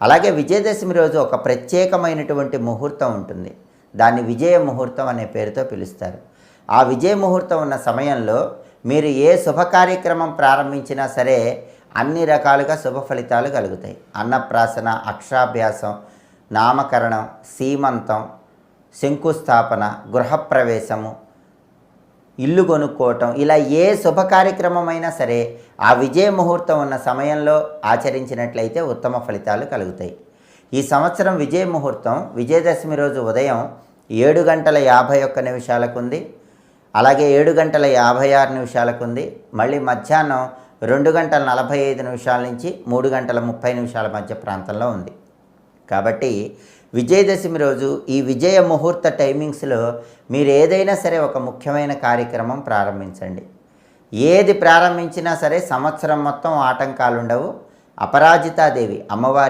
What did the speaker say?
అలాగే విజయదశమి రోజు ఒక ప్రత్యేకమైనటువంటి ముహూర్తం ఉంటుంది. దాన్ని విజయ ముహూర్తం అనే పేరుతో పిలుస్తారు. ఆ విజయ ముహూర్తం ఉన్న సమయంలో మీరు ఏ శుభ కార్యక్రమం ప్రారంభించినా సరే అన్ని రకాలుగా శుభ ఫలితాలు కలుగుతాయి. అన్నప్రాసన అక్షరాభ్యాసం నామకరణం సీమంతం శంకుస్థాపన గృహప్రవేశము ఇల్లు కొనుక్కోవటం ఇలా ఏ శుభ కార్యక్రమమైనా సరే ఆ విజయ ముహూర్తం ఉన్న సమయంలో ఆచరించినట్లయితే ఉత్తమ ఫలితాలు కలుగుతాయి. ఈ సంవత్సరం విజయ ముహూర్తం విజయదశమి రోజు ఉదయం ఏడు గంటల యాభై ఒక్క నిమిషాలకు ఉంది అలాగే ఏడు గంటల యాభై ఆరు నిమిషాలకు ఉంది మళ్ళీ మధ్యాహ్నం రెండు గంటల నలభై ఐదు నిమిషాల నుంచి మూడు గంటల ముప్పై నిమిషాల మధ్య ప్రాంతంలో ఉంది. కాబట్టి విజయదశమి రోజు ఈ విజయ ముహూర్త టైమింగ్స్లో మీరు ఏదైనా సరే ఒక ముఖ్యమైన కార్యక్రమం ప్రారంభించండి. ఏది ప్రారంభించినా సరే సంవత్సరం మొత్తం ఆటంకాలు ఉండవు అపరాజితాదేవి అమ్మవారి